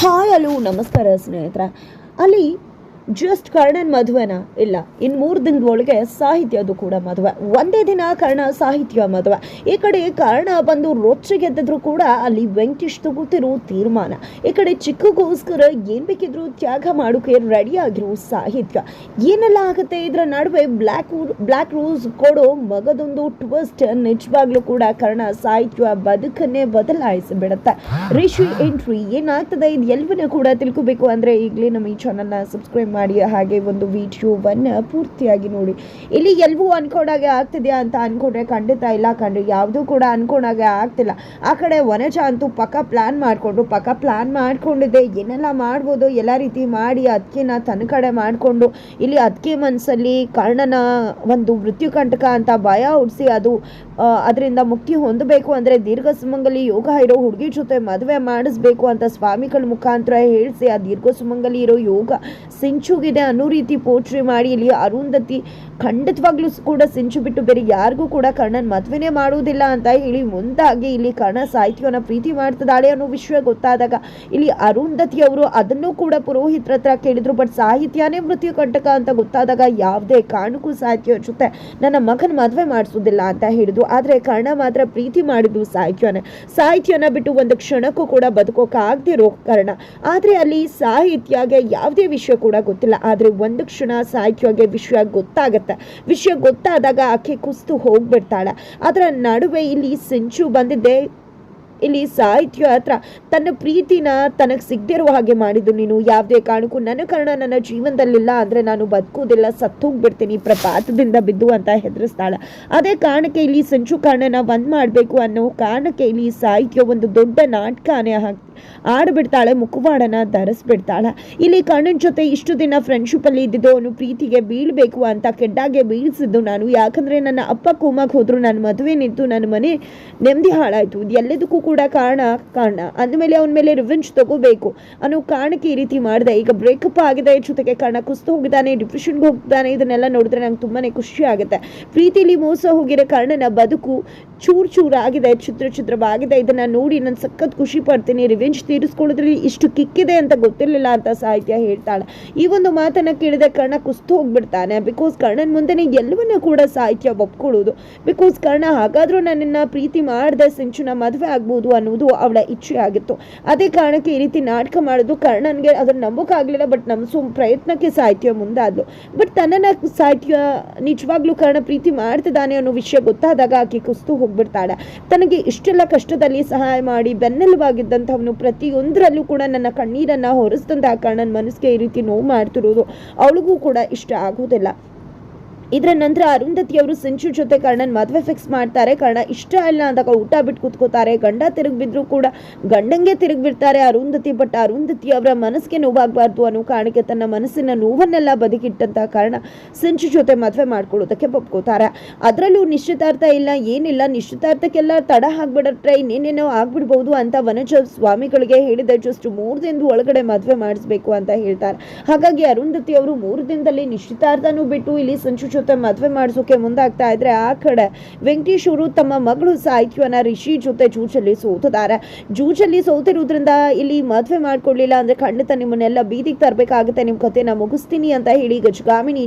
Hi hello ನಮಸ್ಕಾರ ಸ್ನೇಹಿತರೆ ಅಲ್ಲಿ ಜಸ್ಟ್ ಕರ್ಣನ್ ಮದುವೆನ ಇಲ್ಲ ಇನ್ನು ಮೂರು ದಿನದ ಒಳಗೆ ಸಾಹಿತ್ಯದು ಕೂಡ ಮದುವೆ ಒಂದೇ ದಿನ ಕರ್ಣ ಸಾಹಿತ್ಯ ಮದುವೆ ಈ ಕಡೆ ಕರ್ಣ ಬಂದು ರೊಚ್ಚಿಗೆದ್ದಿದ್ರು ಕೂಡ ಅಲ್ಲಿ ವೆಂಕಟೇಶ್ ತಗೋತಿರೋ ತೀರ್ಮಾನ ಈ ಕಡೆ ಚಿಕ್ಕಗೋಸ್ಕರ ಏನ್ ಬೇಕಿದ್ರು ತ್ಯಾಗ ಮಾಡೋಕೆ ರೆಡಿ ಆಗಿರೋ ಸಾಹಿತ್ಯ ಏನೆಲ್ಲ ಆಗುತ್ತೆ ಇದರ ನಡುವೆ ಬ್ಲ್ಯಾಕ್ ಬ್ಲ್ಯಾಕ್ ರೋಸ್ ಕೊಡೋ ಮಗದೊಂದು ಟ್ವಿಸ್ಟ್ ನಿಜವಾಗ್ಲೂ ಕೂಡ ಕರ್ಣ ಸಾಹಿತ್ಯ ಬದುಕನ್ನೇ ಬದಲಾಯಿಸಿ ಬಿಡುತ್ತೆ ರಿಷಿ ಎಂಟ್ರಿ ಏನಾಗ್ತದೆ ಇದು ಎಲ್ಲವನ್ನೂ ಕೂಡ ತಿಳ್ಕೊಬೇಕು ಅಂದ್ರೆ ಈಗಲೇ ನಮ್ಮ ಈ ಚಾನಲ್ನ ಸಬ್ಸ್ಕ್ರೈಬ್ ಮಾಡಿ ಹಾಗೆ ಒಂದು ವಿಡಿಯೋವನ್ನ ಪೂರ್ತಿಯಾಗಿ ನೋಡಿ. ಇಲ್ಲಿ ಎಲ್ಲವೂ ಅನ್ಕೊಂಡಾಗೆ ಆಗ್ತಿದೆಯಾ ಅಂತ ಅನ್ಕೊಂಡ್ರೆ ಖಂಡಿತ ಇಲ್ಲ ಕಂಡ್ರೆ ಯಾವುದೂ ಕೂಡ ಅನ್ಕೊಂಡಾಗೆ ಆಗ್ತಿಲ್ಲ. ಆ ಕಡೆ ವನಜ ಅಂತೂ ಪಕ್ಕ ಪ್ಲಾನ್ ಮಾಡಿಕೊಂಡು ಪಕ್ಕ ಪ್ಲಾನ್ ಮಾಡ್ಕೊಂಡಿದ್ದೆ, ಏನೆಲ್ಲ ಮಾಡ್ಬೋದು, ಎಲ್ಲ ರೀತಿ ಮಾಡಿ ಅದಕ್ಕೆನ ತನ್ನ ಕಡೆ ಮಾಡಿಕೊಂಡು, ಇಲ್ಲಿ ಅದಕ್ಕೆ ಮನಸ್ಸಲ್ಲಿ ಕರ್ಣನ ಒಂದು ಮೃತ್ಯು ಕಂಟಕ ಅಂತ ಭಯ ಹುಡ್ಸಿ ಅದು ಅದರಿಂದ ಮುಕ್ತಿ ಹೊಂದಬೇಕು ಅಂದರೆ ದೀರ್ಘ ಸುಮಂಗಲಿ ಯೋಗ ಇರೋ ಹುಡುಗಿ ಜೊತೆ ಮದುವೆ ಮಾಡಿಸ್ಬೇಕು ಅಂತ ಸ್ವಾಮಿಗಳ ಮುಖಾಂತರ ಹೇಳಿಸಿ ಆ ದೀರ್ಘ ಸುಮಂಗಲಿ ಇರೋ ಯೋಗ ಸಿಂಚುಗಿದೆ ಅನ್ನೋ ರೀತಿ ಪೋಟ್ರಿ ಮಾಡಿ ಇಲ್ಲಿ ಅರುಂಧತಿ ಖಂಡಿತವಾಗ್ಲೂ ಕೂಡ ಸಿಂಚು ಬಿಟ್ಟು ಬೇರೆ ಯಾರಿಗೂ ಕೂಡ ಕರ್ಣನ್ ಮದುವೆನೇ ಮಾಡುವುದಿಲ್ಲ ಅಂತ ಹೇಳಿ ಮುಂದಾಗಿ ಇಲ್ಲಿ ಕರ್ಣ ಸಾಹಿತ್ಯವನ್ನ ಪ್ರೀತಿ ಮಾಡ್ತಿದ್ದಾಳೆ ಅನ್ನೋ ವಿಷಯ ಗೊತ್ತಾದಾಗ ಇಲ್ಲಿ ಅರುಂಧತಿ ಅವರು ಅದನ್ನು ಕೂಡ ಪುರೋಹಿತರ ಹತ್ರ ಕೇಳಿದ್ರು. ಬಟ್ ಸಾಹಿತ್ಯನೇ ಮೃತ್ಯು ಕಂಟಕ ಅಂತ ಗೊತ್ತಾದಾಗ ಯಾವುದೇ ಕಾರಣಕ್ಕೂ ಸಾಹಿತ್ಯ ಜೊತೆ ನನ್ನ ಮಗನ ಮದುವೆ ಮಾಡಿಸೋದಿಲ್ಲ ಅಂತ ಹೇಳಿದ್ರು. ಆದ್ರೆ ಕರ್ಣ ಮಾತ್ರ ಪ್ರೀತಿ ಮಾಡಿದ್ದು ಸಾಹಿತ್ಯನೇ ಸಾಹಿತ್ಯನ ಬಿಟ್ಟು ಒಂದು ಕ್ಷಣಕ್ಕೂ ಕೂಡ ಬದುಕೋಕಾಗ್ದಿರೋ ಕಾರಣ. ಆದ್ರೆ ಅಲ್ಲಿ ಸಾಹಿತ್ಯಗೆ ಯಾವುದೇ ವಿಷಯ ಕೂಡ ಗೊತ್ತಿಲ್ಲ. ಆದ್ರೆ ಒಂದು ಕ್ಷಣ ಸಾಹಿತ್ಯವಾಗಿ ವಿಷಯ ಗೊತ್ತಾಗತ್ತೆ. ವಿಷಯ ಗೊತ್ತಾದಾಗ ಆಕೆ ಕುಸ್ತು ಹೋಗ್ಬಿಡ್ತಾಳೆ. ಅದರ ನಡುವೆ ಇಲ್ಲಿ ಸಿಂಚು ಬಂದಿದ್ದೆ. ಇಲ್ಲಿ ಸಾಹಿತ್ಯ ಹತ್ರ ತನ್ನ ಪ್ರೀತಿನ ತನಗೆ ಸಿಗದಿರುವ ಹಾಗೆ ಮಾಡಿದ್ದು ನೀನು. ಯಾವುದೇ ಕಾರಣಕ್ಕೂ ನನ್ನ ಕಾರಣ ನನ್ನ ಜೀವನದಲ್ಲಿಲ್ಲ ಅಂದರೆ ನಾನು ಬದುಕೋದಿಲ್ಲ ಸತ್ತೋಗ್ಬಿಡ್ತೀನಿ, ಪ್ರಪಾತದಿಂದ ಬಿದ್ದು ಅಂತ ಹೆದರಿಸ್ತಾಳೆ. ಅದೇ ಕಾರಣಕ್ಕೆ ಇಲ್ಲಿ ಸಂಚು ಕಾರಣನ ಬಂದ್ ಮಾಡಬೇಕು ಅನ್ನೋ ಕಾರಣಕ್ಕೆ ಇಲ್ಲಿ ಸಾಹಿತ್ಯ ಒಂದು ದೊಡ್ಡ ನಾಟಕನೇ ಹಾಕಿ ಆಡ್ಬಿಡ್ತಾಳೆ, ಮುಖವಾಡನ ಧರಿಸ್ಬಿಡ್ತಾಳೆ. ಇಲ್ಲಿ ಕಣ್ಣನ್ ಜೊತೆ ಇಷ್ಟು ದಿನ ಫ್ರೆಂಡ್ಶಿಪ್ ಅಲ್ಲಿ ಇದ್ದಿದ್ದು ಅವನು ಪ್ರೀತಿಗೆ ಬೀಳಬೇಕು ಅಂತ ಕೆಡ್ಡಾಗೆ ಬೀಳ್ಸಿದ್ದು ನಾನು. ಯಾಕಂದ್ರೆ ನನ್ನ ಅಪ್ಪ ಕೋಮಾಕ್ ಹೋದ್ರು ನನ್ನ ಮದುವೆ ನಿಂತು ನನ್ನ ಮನೆ ನೆಮ್ಮದಿ ಹಾಳಾಯಿತು. ಎಲ್ಲದಕ್ಕೂ ಕೂಡ ಕಾರಣ ಕಾರಣ. ಅಂದಮೇಲೆ ಅವನ ಮೇಲೆ ರಿವೆಂಜ್ ತಗೋಬೇಕು. ಅನ್ನೋ ಕಾರಣಕ್ಕೆ ಈ ರೀತಿ ಮಾಡಿದೆ. ಈಗ ಬ್ರೇಕಪ್ ಆಗಿದೆ, ಜೊತೆಗೆ ಕಾರಣ ಕುಸ್ತು ಹೋಗಿದ್ದಾನೆ ಡಿಪ್ರೆಷನ್ಗೆ ಹೋಗ್ತಾನೆ, ಇದನ್ನೆಲ್ಲ ನೋಡಿದ್ರೆ ನಂಗೆ ತುಂಬಾನೇ ಖುಷಿ ಆಗುತ್ತೆ. ಪ್ರೀತಿಲಿ ಮೋಸ ಹೋಗಿರೋ ಕಾರಣನ ಬದುಕು ಚೂರ್ ಆಗಿದೆ ಚಿತ್ರ ಚಿತ್ರವಾಗಿದೆ ಇದನ್ನ ನೋಡಿ ನಾನು ಸಖತ್ ಖುಷಿ ಪಡ್ತೀನಿ. ರಿವೆಂಜ್ ತೀರಿಸ್ಕೊಳ್ಳೋದ್ರಲ್ಲಿ ಇಷ್ಟು ಕಿಕ್ಕಿದೆ ಅಂತ ಗೊತ್ತಿರಲಿಲ್ಲ ಅಂತ ಸಾಹಿತ್ಯ ಹೇಳ್ತಾಳೆ. ಈ ಒಂದು ಮಾತನ್ನ ಕೇಳಿದ ಕರ್ಣ ಕುಸ್ತು ಹೋಗ್ಬಿಡ್ತಾನೆ. ಬಿಕಾಸ್ ಕರ್ಣನ ಮುಂದೆನೆ ಎಲ್ಲವನ್ನ ಕೂಡ ಸಾಹಿತ್ಯ ಒಪ್ಕೊಳ್ಳೋದು. ಬಿಕಾಸ್ ಕರ್ಣ ಹಾಗಾದ್ರೂ ನನ್ನನ್ನ ಪ್ರೀತಿ ಮಾಡಿದೆ, ಸಿಂಚುನ ಮದುವೆ ಆಗ್ಬೋದು. ಅನ್ನೋದು ಅವಳ ಇಚ್ಛೆ ಆಗಿತ್ತು. ಅದೇ ಕಾರಣಕ್ಕೆ ಈ ರೀತಿ ನಾಟಕ ಮಾಡೋದು ಕರ್ಣನ್ಗೆ ಅದನ್ನು ನಂಬೋಕ್ಕಾಗಲಿಲ್ಲ ಬಟ್ ನಮ್ಸೋ ಪ್ರಯತ್ನಕ್ಕೆ ಸಾಹಿತ್ಯ ಮುಂದಾದ್ಲು. ಬಟ್ ತನ್ನನ್ನ ಸಾಹಿತ್ಯ ನಿಜವಾಗ್ಲೂ ಕರ್ಣ ಪ್ರೀತಿ ಮಾಡ್ತಿದ್ದಾನೆ ಅನ್ನೋ ವಿಷಯ ಗೊತ್ತಾದಾಗ ಆಕೆ ಕುಸ್ತು ಹೋಗ್ಬಿಡ್ತಾಳೆ. ತನಗೆ ಇಷ್ಟೆಲ್ಲ ಕಷ್ಟದಲ್ಲಿ ಸಹಾಯ ಮಾಡಿ ಬೆನ್ನೆಲುಬಾಗಿದ್ದಂಥವನು ಪ್ರತಿಯೊಂದರಲ್ಲೂ ಕೂಡ ನನ್ನ ಕಣ್ಣೀರನ್ನು ಹೊರಿಸಿದಂತಹ ಕರ್ಣನ್ ಮನಸ್ಸಿಗೆ ಈ ರೀತಿ ನೋವು ಮಾಡ್ತಿರೋದು ಅವಳಿಗೂ ಕೂಡ ಇಷ್ಟ ಆಗೋದಿಲ್ಲ. ಇದರ ನಂತರ ಅರುಂಧತಿ ಅವರು ಸಿಂಚು ಜೊತೆ ಕರ್ಣನ್ ಮದುವೆ ಫಿಕ್ಸ್ ಮಾಡ್ತಾರೆ. ಕರ್ಣ ಇಷ್ಟ ಇಲ್ಲ ಅಂದಾಗ ಊಟ ಬಿಟ್ಟು ಕೂತ್ಕೋತಾರೆ. ಗಂಡ ತಿರುಗಿ ಬಿದ್ರು ಕೂಡ ಗಂಡಂಗೆ ತಿರುಗಿಬಿಡ್ತಾರೆ ಅರುಂಧತಿ ಬಟ್ ಅರುಂಧತಿ ಅವರ ಮನಸ್ಸಿಗೆ ನೋವಾಗಬಾರ್ದು ಅನ್ನೋ ಕಾರಣಕ್ಕೆ ತನ್ನ ಮನಸ್ಸಿನ ನೋವನ್ನೆಲ್ಲ ಬದುಕಿಟ್ಟಂತಹ ಕಾರಣ ಸಿಂಚು ಜೊತೆ ಮದುವೆ ಮಾಡ್ಕೊಳ್ಳೋದಕ್ಕೆ ಒಪ್ಕೋತಾರೆ ಅದರಲ್ಲೂ ನಿಶ್ಚಿತಾರ್ಥ ಇಲ್ಲ, ಏನಿಲ್ಲ, ನಿಶ್ಚಿತಾರ್ಥಕ್ಕೆಲ್ಲ ತಡ ಆಗ್ಬಿಡಟ್ರೆ ಇನ್ನೇನೇನೋ ಆಗ್ಬಿಡ್ಬಹುದು ಅಂತ ವನಜ ಸ್ವಾಮಿಗಳಿಗೆ ಹೇಳಿದ. ಜಸ್ಟ್ ಮೂರು ದಿನದ ಒಳಗಡೆ ಮದುವೆ ಮಾಡಿಸ್ಬೇಕು ಅಂತ ಹೇಳ್ತಾರೆ. ಹಾಗಾಗಿ ಅರುಂಧತಿ ಅವರು ಮೂರು ದಿನದಲ್ಲಿ ನಿಶ್ಚಿತಾರ್ಥನೂ ಬಿಟ್ಟು ಇಲ್ಲಿ ಸಂಚು ಜೊತೆ ಮದುವೆ ಮಾಡಿಸೋಕೆ ಮುಂದಾಗ್ತಾ ಇದ್ರೆ ಆ ಕಡೆ ವೆಂಕಟೇಶ್ ಅವರು ತಮ್ಮ ಮಗಳು ಸಾಹಿತ್ಯವನ್ನ ರಿಷಿ ಜೊತೆ ಜೂಜಲ್ಲಿ ಸೋತಿದ್ದಾರೆ ಜೂಜಲ್ಲಿ ಸೋತಿರೋದ್ರಿಂದ ಇಲ್ಲಿ ಮದುವೆ ಮಾಡ್ಕೊಳ್ಳಿಲ್ಲ ಅಂದ್ರೆ ಖಂಡಿತ ನಿಮ್ಮನ್ನೆಲ್ಲ ಬೀದಿಗೆ ತರಬೇಕಾಗುತ್ತೆ ನಿಮ್ಮ ಕಥೆನ ಮುಗಿಸ್ತೀನಿ ಅಂತ ಹೇಳಿ ಗಜಗಾಮಿನಿ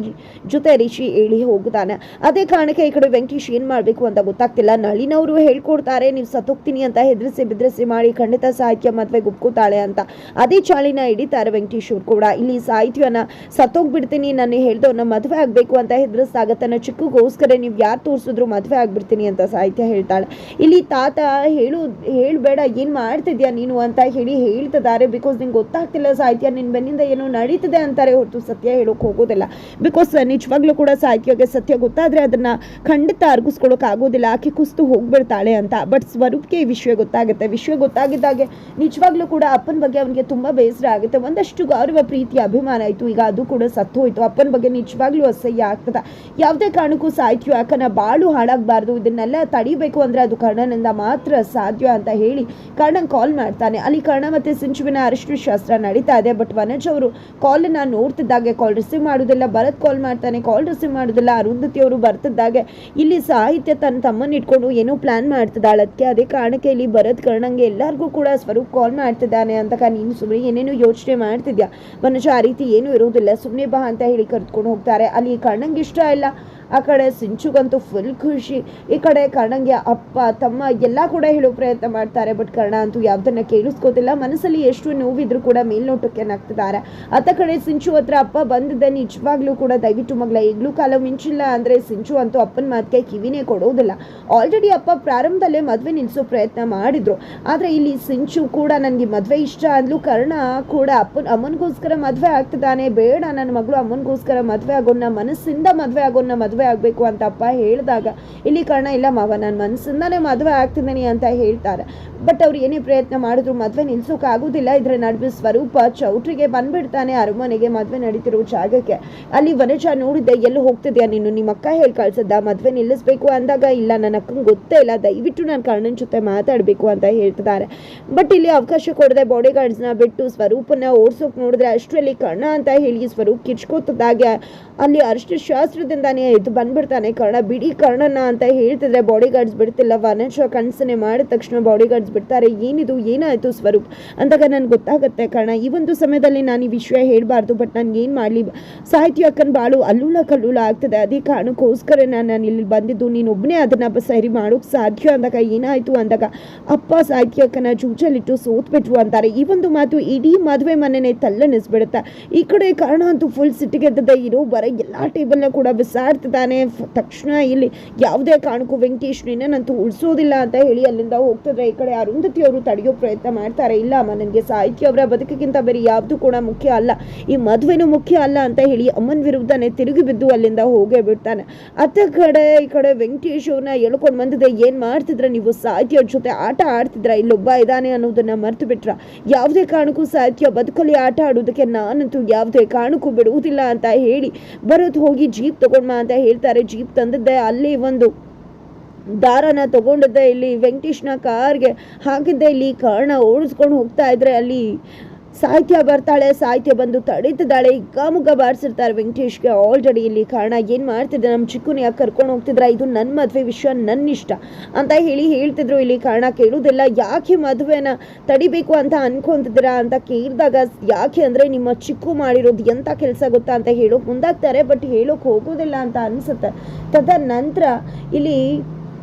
ಜೊತೆ ರಿಷಿ ಹೇಳಿ ಹೋಗುತ್ತಾನೆ. ಅದೇ ಕಾರಣಕ್ಕೆ ಈ ಕಡೆ ವೆಂಕಟೇಶ್ ಏನ್ ಮಾಡ್ಬೇಕು ಅಂತ ಗೊತ್ತಾಗ್ತಿಲ್ಲ. ನಳಿನವರು ಹೇಳ್ಕೊಡ್ತಾರೆ, ನೀವು ಸತ್ತೋಗ್ತೀನಿ ಅಂತ ಹೆದರಿಸಿ ಬಿದ್ರಿಸಿ ಮಾಡಿ, ಖಂಡಿತ ಸಾಹಿತ್ಯ ಮದುವೆ ಗುಪ್ಕೋತಾಳೆ ಅಂತ. ಅದೇ ಚಾಳಿನ ಹಿಡಿತಾರೆ ವೆಂಕಟೇಶ್ ಅವ್ರು ಕೂಡ. ಇಲ್ಲಿ ಸಾಹಿತ್ಯವನ್ನ ಸತ್ತೋಗ್ಬಿಡ್ತೀನಿ ನಾನು ಹೇಳ್ದವ್ನ ಮದುವೆ ಆಗ್ಬೇಕು ಅಂತ ಹೆದರಿಸಿದಾಗ ಅನ್ನೋ ಚಿಕ್ಕಗೋಸ್ಕರ ನೀವು ಯಾರು ತೋರಿಸಿದ್ರು ಮದುವೆ ಆಗ್ಬಿಡ್ತೀನಿ ಅಂತ ಸಾಹಿತ್ಯ ಹೇಳ್ತಾಳೆ. ಇಲ್ಲಿ ತಾತ ಹೇಳು, ಹೇಳಬೇಡ, ಏನು ಮಾಡ್ತಿದ್ಯಾ ನೀನು ಅಂತ ಹೇಳಿ ಹೇಳ್ತಿದ್ದಾರೆ. ಬಿಕಾಸ್ ನಿಂಗೆ ಗೊತ್ತಾಗ್ತಿಲ್ಲ ಸಾಹಿತ್ಯ, ನಿನ್ ಬೆನ್ನಿಂದ ಏನೋ ನಡೀತಿದೆ ಅಂತಾರೆ. ಹೊರತು ಸತ್ಯ ಹೇಳೋಕೆ ಹೋಗೋದಿಲ್ಲ. ಬಿಕಾಸ್ ನಿಜವಾಗ್ಲೂ ಕೂಡ ಸಾಹಿತ್ಯಗೆ ಸತ್ಯ ಗೊತ್ತಾದರೆ ಅದನ್ನ ಖಂಡಿತ ಅರ್ಗಿಸ್ಕೊಳಕ್ ಆಗೋದಿಲ್ಲ. ಆಕೆ ಕುಸ್ತು ಹೋಗ್ಬಿಡ್ತಾಳೆ ಅಂತ. ಬಟ್ ಸ್ವರೂಪಕ್ಕೆ ಈ ವಿಷಯ ಗೊತ್ತಾಗುತ್ತೆ. ವಿಷಯ ಗೊತ್ತಾಗಿದ್ದಾಗೆ ನಿಜವಾಗ್ಲೂ ಕೂಡ ಅಪ್ಪನ ಬಗ್ಗೆ ಅವನಿಗೆ ತುಂಬಾ ಬೇಸರ ಆಗುತ್ತೆ. ಒಂದಷ್ಟು ಗೌರವ, ಪ್ರೀತಿ, ಅಭಿಮಾನ ಆಯಿತು. ಈಗ ಅದು ಕೂಡ ಸತ್ತು ಹೋಯಿತು. ಅಪ್ಪನ ಬಗ್ಗೆ ನಿಜವಾಗ್ಲೂ ಅಸಹ್ಯ ಆಗ್ತದೆ. ಯಾವುದೇ ಕಾರಣಕ್ಕೂ ಸಾಹಿತ್ಯ ಯಾಕಂದ್ರೆ ಬಾಳು ಹಾಳಾಗಬಾರ್ದು. ಇದನ್ನೆಲ್ಲ ತಡಿಬೇಕು ಅಂದ್ರೆ ಅದು ಕರ್ಣನಿಂದ ಮಾತ್ರ ಸಾಧ್ಯ ಅಂತ ಹೇಳಿ ಕರ್ಣನ್ ಕಾಲ್ ಮಾಡ್ತಾನೆ. ಅಲ್ಲಿ ಕರ್ಣ ಮತ್ತು ಸಿಂಚುವಿನ ಅರಿಶಿನ ಶಾಸ್ತ್ರ ನಡೀತಾ ಇದೆ. ಬಟ್ ವನಜ್ ಅವರು ಕಾಲನ್ನು ನೋಡ್ತಿದ್ದಾಗೆ ಕಾಲ್ ರಿಸೀವ್ ಮಾಡೋದಿಲ್ಲ. ಭರತ್ ಕಾಲ್ ಮಾಡ್ತಾನೆ ಕಾಲ್ ರಿಸೀವ್ ಮಾಡೋದಿಲ್ಲ. ಅರುಂಧತಿ ಅವರು ಬರ್ತಿದ್ದಾಗೆ. ಇಲ್ಲಿ ಸಾಹಿತ್ಯ ತನ್ನ ತಮ್ಮನ್ನ ಇಟ್ಕೊಂಡು ಏನೋ ಪ್ಲಾನ್ ಮಾಡ್ತಿದ್ದಾಳೆ. ಅದಕ್ಕೆ ಅದೇ ಕಾರಣಕ್ಕೆ ಇಲ್ಲಿ ಭರತ್ ಕರ್ಣಂಗೆ ಎಲ್ಲರಿಗೂ ಕೂಡ ಸ್ವರೂಪ್ ಕಾಲ್ ಮಾಡ್ತಿದ್ದಾನೆ ಅಂತ ನೀನು ಸುಮ್ಮನೆ ಏನೇನು ಯೋಚನೆ ಮಾಡ್ತಿದ್ಯಾ? ಮನುಷ್ಯ ಆ ರೀತಿ ಏನೂ ಇರುವುದಿಲ್ಲ. ಸುಮ್ಮನೆ ಬಾ ಅಂತ ಹೇಳಿ ಕರೆದುಕೊಂಡು ಹೋಗ್ತಾರೆ. ಅಲ್ಲಿ ಕರ್ಣಂಗೆ ಇಷ್ಟ ಇಲ್ಲ ಆ ಕಡೆ ಸಿಂಚುಗಂತೂ ಫುಲ್ ಖುಷಿ. ಈ ಕಡೆ ಕರ್ಣಂಗೆ ಅಪ್ಪ, ತಮ್ಮ ಎಲ್ಲ ಕೂಡ ಹೇಳೋ ಪ್ರಯತ್ನ ಮಾಡ್ತಾರೆ ಬಟ್ ಕರ್ಣ ಅಂತೂ ಯಾವ್ದನ್ನ ಕೇಳಿಸ್ಕೋತಿಲ್ಲ. ಮನಸ್ಸಲ್ಲಿ ಎಷ್ಟು ನೋವಿದ್ರು ಕೂಡ ಮೇಲ್ನೋಟಕ್ಕೆ ನಗ್ತಿದ್ದಾರೆ. ಅತ್ತ ಕಡೆ ಸಿಂಚು ಹತ್ರ ಅಪ್ಪ ಬಂದಿದ್ದೆ, ನಿಜವಾಗ್ಲೂ ಕೂಡ ದಯವಿಟ್ಟು ಮಗಳ, ಈಗಲೂ ಕಾಲ ಮಿಂಚಿಲ್ಲ ಅಂದ್ರೆ ಸಿಂಚು ಅಂತೂ ಅಪ್ಪನ ಮಾತಿಗೆ ಕಿವಿನೇ ಕೊಡೋದಿಲ್ಲ. ಆಲ್ರೆಡಿ ಅಪ್ಪ ಪ್ರಾರಂಭದಲ್ಲೇ ಮದುವೆ ನಿಲ್ಲಿಸೋ ಪ್ರಯತ್ನ ಮಾಡಿದ್ರು. ಆದ್ರೆ ಇಲ್ಲಿ ಸಿಂಚು ಕೂಡ ನನಗೆ ಮದುವೆ ಇಷ್ಟ ಅಂದ್ಲು. ಕರ್ಣ ಕೂಡ ಅಪ್ಪನ, ಅಮ್ಮನಿಗೋಸ್ಕರ ಮದುವೆ ಆಗ್ತಿದ್ದಾನೆ. ಬೇಡ, ನನ್ನ ಮಗಳು ಅಮ್ಮನಿಗೋಸ್ಕರ ಮದುವೆ ಆಗೋನ್ನ ಮನಸ್ಸಿಂದ ಮದುವೆ ಆಗೋನ್ನ ಮದುವೆ ಆಗಬೇಕು ಅಂತ ಅಪ್ಪ ಹೇಳಿದಾಗ, ಇಲ್ಲಿ ಕಾರಣ ಇಲ್ಲ ಮಾವ ನನ್ನ ಮನಸ್ಸಿಂದಾನೇ ಮದುವೆ ಆಗ್ತಿದ್ದೀನಿ ಅಂತ ಹೇಳ್ತಾರೆ. ಬಟ್ ಅವ್ರು ಏನೇ ಪ್ರಯತ್ನ ಮಾಡಿದ್ರು ಮದುವೆ ನಿಲ್ಸೋಕ್ಕಾಗೋದಿಲ್ಲ ಇದ್ರೆ ನಡುವೆ ಸ್ವರೂಪ ಚೌಟ್ರಿಗೆ ಬಂದ್ಬಿಡ್ತಾನೆ ಅರಮನೆಗೆ ಮದುವೆ ನಡೀತಿರೋ ಜಾಗಕ್ಕೆ. ಅಲ್ಲಿ ವನಜ ನೋಡಿದ್ದೆ, ಎಲ್ಲಿ ಹೋಗ್ತಿದ್ಯಾ ನೀನು? ನಿಮ್ಮ ಅಕ್ಕ ಹೇಳಿ ಕಳ್ಸದ್ದ, ಮದುವೆ ನಿಲ್ಲಿಸ್ಬೇಕು ಅಂದಾಗ ಇಲ್ಲ ನನ್ನ ಅಕ್ಕಂಗೆ ಗೊತ್ತೇ ಇಲ್ಲ. ದಯವಿಟ್ಟು ನಾನು ಕಣ್ಣನ ಜೊತೆ ಮಾತಾಡಬೇಕು ಅಂತ ಹೇಳ್ತಿದ್ದಾರೆ. ಬಟ್ ಇಲ್ಲಿ ಅವಕಾಶ ಕೊಡದೆ ಬಾಡಿ ಗಾರ್ಡ್ಸ್ನ ಬಿಟ್ಟು ಸ್ವರೂಪನ ಓಡಿಸೋಕೆ ನೋಡಿದ್ರೆ ಅಷ್ಟರಲ್ಲಿ ಕಣ್ಣ ಅಂತ ಹೇಳಿ ಸ್ವರೂಪ್ ಕಿಚ್ಕೋತದಾಗೆ ಅಲ್ಲಿ ಅಷ್ಟು ಶಾಸ್ತ್ರದಿಂದಾನೇ ಎದ್ದು ಬಂದ್ಬಿಡ್ತಾನೆ ಕರ್ಣ. ಬಿಡಿ ಕರ್ಣನ ಅಂತ ಹೇಳ್ತಿದ್ರೆ ಬಾಡಿ ಗಾರ್ಡ್ಸ್ ಬಿಡ್ತಿಲ್ಲ ವನಶಾ ಕಣ್ಸನೆ ಮಾಡಿದ ತಕ್ಷಣ ಬಾಡಿ ಗಾರ್ಡ್ಸ್ ಬಿಡ್ತಾರೆ. ಏನಿದು? ಏನಾಯ್ತು ಸ್ವರೂಪ್? ಅಂದಾಗ ನನ್ಗೆ ಗೊತ್ತಾಗುತ್ತೆ ಕರ್ಣ. ಈ ಒಂದು ಸಮಯದಲ್ಲಿ ನಾನು ಈ ವಿಷಯ ಹೇಳಬಾರ್ದು ಬಟ್ ನಾನು ಏನು ಮಾಡಲಿ? ಸಾಹಿತ್ಯ ಅಕ್ಕನ ಬಾಳು ಅಲ್ಲೂಲ ಕಲ್ಲೂಲ ಆಗ್ತದೆ. ಅದೇ ಕಾರಣಕ್ಕೋಸ್ಕರ ನಾನು ಇಲ್ಲಿ ಬಂದಿದ್ದು. ನೀನು ಒಬ್ಬನೇ ಅದನ್ನ ಸರಿ ಮಾಡೋಕೆ ಸಾಧ್ಯ? ಅಂದಾಗ ಏನಾಯ್ತು? ಅಂದಾಗ ಅಪ್ಪ ಸಾಹಿತ್ಯ ಅಕ್ಕನ ಚೂಚಲಿಟ್ಟು ಸೋತ್ಬಿಟ್ರು ಅಂತಾರೆ. ಈ ಒಂದು ಮಾತು ಇಡೀ ಮದುವೆ ಮನೆನೇ ತಲ್ಲಣಿಸ್ಬಿಡುತ್ತೆ. ಈ ಕಡೆ ಕಾರಣ ಅಂತೂ ಫುಲ್ ಸಿಟ್ಟಿಗೆದ್ದದೆ ಇರೋ ಬರ ಎಲ್ಲ ಟೇಬಲ್ನ ಕೂಡ ಬಿಸಾಡ್ತಿದ್ದಾನೆ ಫ- ತಕ್ಷಣ ಇಲ್ಲಿ ಯಾವುದೇ ಕಾರಣಕ್ಕೂ ವೆಂಕಟೇಶ್ ನಿನ್ನಂತೂ ಉಳಿಸೋದಿಲ್ಲ ಅಂತ ಹೇಳಿ ಅಲ್ಲಿಂದ ಹೋಗ್ತಿದ್ರೆ ಈ ಕಡೆ ಅರುಂಧತಿ ಅವರು ತಡೆಯೋ ಪ್ರಯತ್ನ ಮಾಡ್ತಾರೆ. ಇಲ್ಲ ಅಮ್ಮ, ನನಗೆ ಸಾಹಿತ್ಯ ಅವರ ಬದುಕಿಗಿಂತ ಬೇರೆ ಯಾವುದು ಕೂಡ ಮುಖ್ಯ ಅಲ್ಲ. ಈ ಮದುವೆನೂ ಮುಖ್ಯ ಅಲ್ಲ ಅಂತ ಹೇಳಿ ಅಮ್ಮನ ವಿರುದ್ಧನೇ ತಿರುಗಿ ಬಿದ್ದು ಅಲ್ಲಿಂದ ಹೋಗೇ ಬಿಡ್ತಾನೆ. ಅತ್ತ ಕಡೆ, ಈ ಕಡೆ ವೆಂಕಟೇಶ್ ಅವ್ರನ್ನ ಎಳ್ಕೊಂಡು ಬಂದಿದೆ. ಏನು ಮಾಡ್ತಿದ್ರೆ ನೀವು? ಸಾಹಿತ್ಯ ಅವ್ರ ಜೊತೆ ಆಟ ಆಡ್ತಿದ್ರ? ಇಲ್ಲೊಬ್ಬ ಇದ್ದಾನೆ ಅನ್ನೋದನ್ನ ಮರ್ತು ಬಿಟ್ರ? ಯಾವುದೇ ಕಾರಣಕ್ಕೂ ಸಾಹಿತ್ಯ ಬದುಕಲ್ಲಿ ಆಟ ಆಡೋದಕ್ಕೆ ನಾನಂತೂ ಯಾವುದೇ ಕಾರಣಕ್ಕೂ ಬಿಡುವುದಿಲ್ಲ ಅಂತ ಹೇಳಿ ಬರೋದು ಹೋಗಿ ಜೀಪ್ ತಗೊಂಡ್ಮಾ ಅಂತ ಹೇಳ್ತಾರೆ, ಜೀಪ್ ತಂದಿದ್ದೆ, ಅಲ್ಲಿ ಒಂದು ದಾರನ ತಗೊಂಡಿದ್ದೆ, ಇಲ್ಲಿ ವೆಂಕಟೇಶ್ನ ಕಾರ್ಗೆ ಹಾಕಿದ್ದೆ, ಇಲ್ಲಿ ಕಾರಣ ಓಡಿಸ್ಕೊಂಡು ಹೋಗ್ತಾ ಇದ್ರೆ ಅಲ್ಲಿ ಸಾಹಿತ್ಯ ಬರ್ತಾಳೆ, ಸಾಹಿತ್ಯ ಬಂದು ತಡೀತಿದ್ದಾಳೆ. ಹಿಗ್ಗಾಮುಗ್ಗ ಬಾರಿಸಿರ್ತಾರೆ ವೆಂಕಟೇಶ್ಗೆ. ಆಲ್ರೆಡಿ ಇಲ್ಲಿ ಕಾರಣ ಏನು ಮಾಡ್ತಿದ್ದೆ? ನಮ್ಮ ಚಿಕ್ಕನ ಯಾಕೆ ಕರ್ಕೊಂಡು ಹೋಗ್ತಿದ್ರ? ಇದು ನನ್ನ ಮದುವೆ ವಿಷಯ ನನ್ನ ಇಷ್ಟ ಅಂತ ಹೇಳಿ ಹೇಳ್ತಿದ್ರು. ಇಲ್ಲಿ ಕಾರಣ ಕೇಳುವುದಿಲ್ಲ ಯಾಕೆ ಮದುವೆನ ತಡಿಬೇಕು ಅಂತ ಅನ್ಕೊಂತಿದ್ದೀರಾ ಅಂತ ಕೇಳಿದಾಗ, ಯಾಕೆ ಅಂದರೆ ನಿಮ್ಮ ಚಿಕ್ಕು ಮಾಡಿರೋದು ಎಂಥ ಕೆಲಸ ಗೊತ್ತಾ ಅಂತ ಹೇಳೋಕೆ ಮುಂದಾಗ್ತಾರೆ, ಬಟ್ ಹೇಳೋಕೆ ಹೋಗೋದಿಲ್ಲ ಅಂತ ಅನಿಸುತ್ತೆ. ತದನಂತರ ಇಲ್ಲಿ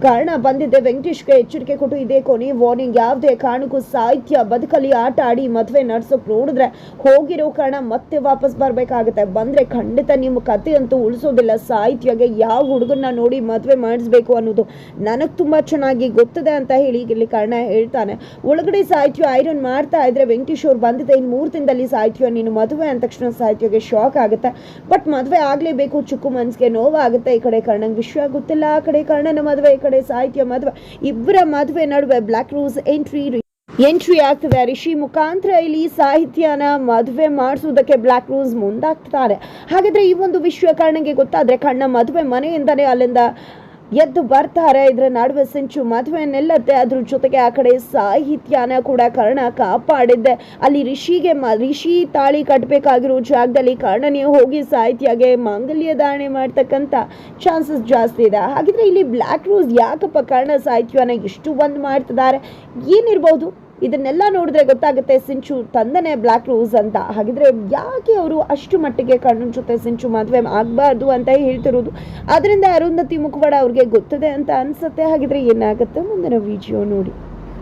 ಕಾರಣ ಬಂದಿದ್ದೆ ವೆಂಕಟೇಶ್ಗೆ ಎಚ್ಚರಿಕೆ ಕೊಟ್ಟು ಇದೇ ಕೊನೆ ವಾರ್ನಿಂಗ್. ಯಾವುದೇ ಕಾರಣಕ್ಕೂ ಸಾಹಿತ್ಯ ಬದುಕಲಿ ಆಟ ಆಡಿ ಮದುವೆ ನಡ್ಸೋಕ್ ನೋಡಿದ್ರೆ ಹೋಗಿರೋ ಕಾರಣ ಮತ್ತೆ ವಾಪಸ್ ಬರಬೇಕಾಗುತ್ತೆ. ಬಂದ್ರೆ ಖಂಡಿತ ನಿಮ್ಮ ಕತೆ ಅಂತೂ ಉಳಿಸೋದಿಲ್ಲ. ಸಾಹಿತ್ಯಗೆ ಯಾವ ಹುಡುಗನ್ನ ನೋಡಿ ಮದುವೆ ಮಾಡಿಸ್ಬೇಕು ಅನ್ನೋದು ನನಗೆ ತುಂಬಾ ಚೆನ್ನಾಗಿ ಗೊತ್ತದೆ ಅಂತ ಹೇಳಿ ಇಲ್ಲಿ ಕಾರಣ ಹೇಳ್ತಾನೆ. ಒಳಗಡೆ ಸಾಹಿತ್ಯ ಐರನ್ ಮಾಡ್ತಾ ಇದ್ರೆ ವೆಂಕಟೇಶ್ ಅವ್ರು ಬಂದಿದೆ. ಇನ್ನು ಮೂರು ದಿನದಲ್ಲಿ ಸಾಹಿತ್ಯ, ನೀನು ಮದುವೆ ಅಂದ ತಕ್ಷಣ ಸಾಹಿತ್ಯಗೆ ಶಾಕ್ ಆಗುತ್ತೆ. ಬಟ್ ಮದುವೆ ಆಗಲೇಬೇಕು. ಚಿಕ್ಕು ಮನಸ್ಸಿಗೆ ನೋವಾಗುತ್ತೆ. ಈ ಕಡೆ ಕಾರಣ ವಿಷಯ ಗೊತ್ತಿಲ್ಲ. ಆ ಕಡೆ ಕಾರಣನ ಮದುವೆ ಈ ಸಾಹಿತ್ಯ ಮದುವೆ, ಇಬ್ಬರ ಮದುವೆ ನಡುವೆ ಬ್ಲ್ಯಾಕ್ ರೋಸ್ ಎಂಟ್ರಿ ಎಂಟ್ರಿ ಆಗ್ತದೆ. ಋಷಿ ಮುಖಾಂತರ ಇಲ್ಲಿ ಸಾಹಿತ್ಯನ ಮದುವೆ ಮಾಡಿಸೋದಕ್ಕೆ ಬ್ಲ್ಯಾಕ್ ರೋಸ್ ಮುಂದಾಗ್ತಾರೆ ಹಾಗಾದ್ರೆ ಈ ಒಂದು ವಿಷಯ ಕಾರಣಕ್ಕೆ ಗೊತ್ತಾದರೆ ಕಣ್ಣ ಮದುವೆ ಮನೆಯಿಂದನೇ ಅಲ್ಲಿಂದ ಎದ್ದು ಬರ್ತಾರೆ. ಇದ್ರ ನಡುವೆ ಸಿಂಚು ಮದುವೆ ನಿಲ್ಲತ್ತೆ ಅದ್ರ ಜೊತೆಗೆ ಆ ಕಡೆ ಸಾಹಿತ್ಯನ ಕೂಡ ಕರ್ಣ ಕಾಪಾಡಿದ್ದೆ. ಅಲ್ಲಿ ರಿಷಿಗೆ ಮ, ರಿಷಿ ತಾಳಿ ಕಟ್ಟಬೇಕಾಗಿರೋ ಜಾಗದಲ್ಲಿ ಕರ್ಣನೇ ಹೋಗಿ ಸಾಹಿತ್ಯಗೆ ಮಾಂಗಲ್ಯ ಧಾರಣೆ ಮಾಡ್ತಕ್ಕಂಥ ಚಾನ್ಸಸ್ ಜಾಸ್ತಿ ಇದೆ. ಹಾಗಿದ್ರೆ ಇಲ್ಲಿ ಬ್ಲ್ಯಾಕ್ ರೋಸ್ ಯಾಕಪ್ಪ ಕರ್ಣ ಸಾಹಿತ್ಯನ ಇಷ್ಟು ಬಂದ್ ಮಾಡ್ತಿದ್ದಾರೆ? ಏನಿರ್ಬೋದು? ಇದನ್ನೆಲ್ಲ ನೋಡಿದ್ರೆ ಗೊತ್ತಾಗುತ್ತೆ ಸಿಂಚು ತಂದನೆ ಬ್ಲ್ಯಾಕ್ ರೋಸ್ ಅಂತ. ಹಾಗಿದ್ರೆ ಯಾಕೆ ಅವರು ಅಷ್ಟು ಮಟ್ಟಿಗೆ ಕಣ್ಣನ ಜೊತೆ ಸಿಂಚು ಮದುವೆ ಆಗಬಾರ್ದು ಅಂತ ಹೇಳ್ತಿರೋದು? ಅದರಿಂದ ಅರುಂಧತಿ ಮುಖವಾಡ ಅವ್ರಿಗೆ ಗೊತ್ತದೆ ಅಂತ ಅನ್ಸುತ್ತೆ. ಹಾಗಿದ್ರೆ ಏನಾಗುತ್ತೆ ಮುಂದಿನ ವಿಡಿಯೋ ನೋಡಿ.